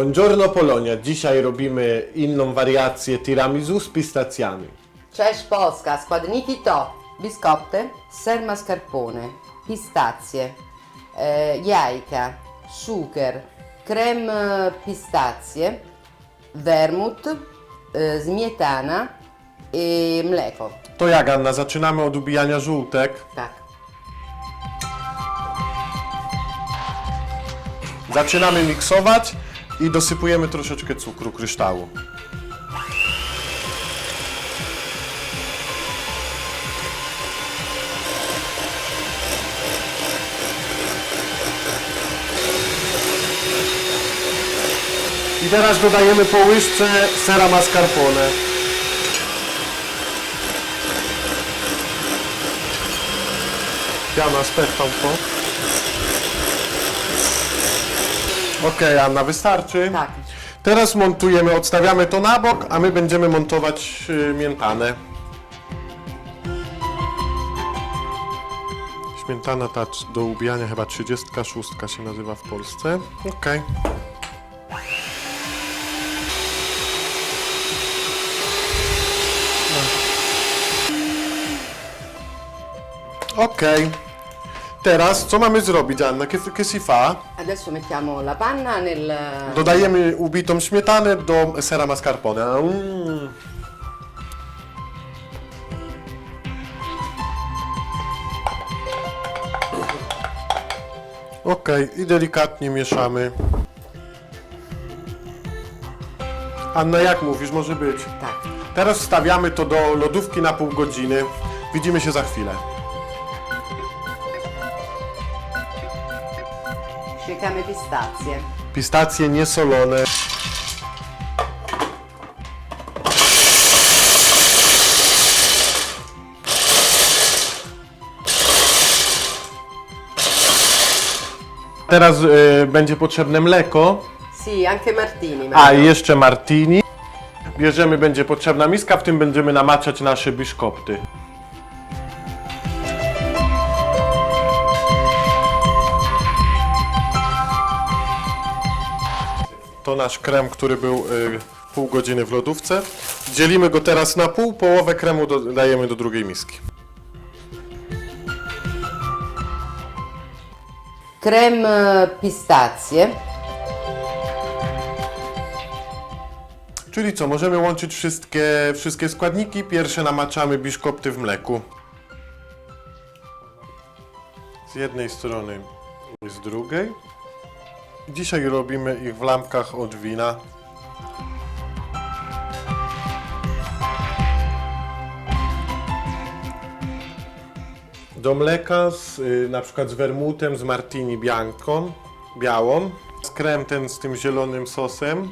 Buongiorno Polonia. Dzisiaj robimy inną wariację tiramisu z pistacjami. Cześć Polska, składniki to biskopty, ser mascarpone, pistacje, e, jajka, cukier, krem e, pistacje, wermut, e, zmietana i mleko. To jak Anna, zaczynamy od ubijania żółtek. Tak. Zaczynamy miksować i dosypujemy troszeczkę cukru kryształu. I teraz dodajemy po łyżce sera mascarpone. Piana, spechtam to. Okej, Anna, wystarczy. Tak. Teraz montujemy, odstawiamy to na bok, a my będziemy montować y, miętanę. Śmietana ta c- do ubijania chyba 36 się nazywa w Polsce. Okej. No. Okej. Teraz co mamy zrobić, Anna? Che, che si fa? Adesso mettiamo la panna nel... Dodajemy ubitą śmietanę do sera mascarpone. Mm. Ok, i delikatnie mieszamy. Anna, jak mówisz, może być? Tak. Teraz wstawiamy to do lodówki na pół godziny. Widzimy się za chwilę. Pistacje. Pistacje niesolone. Teraz y, będzie potrzebne mleko, Sì, anche Martini. a i jeszcze martini. Bierzemy, będzie potrzebna miska, w tym będziemy namaczać nasze biszkopty. To nasz krem, który był y, pół godziny w lodówce. Dzielimy go teraz na pół, połowę kremu dodajemy do drugiej miski. Creme e, pistacje. Czyli co, możemy łączyć wszystkie, wszystkie składniki. Pierwsze namaczamy biszkopty w mleku. Z jednej strony i z drugiej. Dzisiaj robimy ich w lampkach od wina. Do mleka z, y, na przykład z wermutem, z martini bianką, białą. Z krem ten z tym zielonym sosem.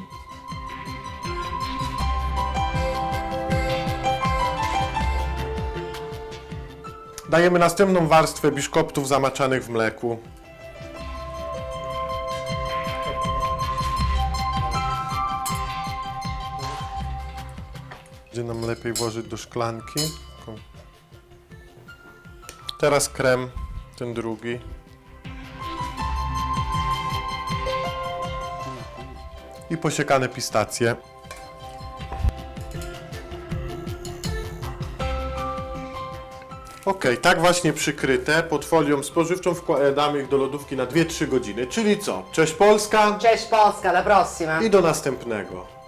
Dajemy następną warstwę biszkoptów zamaczanych w mleku. Będzie nam lepiej włożyć do szklanki. Teraz krem, ten drugi. I posiekane pistacje. Okej, tak właśnie przykryte pod folią spożywczą wkładamy ich do lodówki na 2-3 godziny. Czyli co? Cześć Polska Cześć Polska, alla prossima. i do następnego.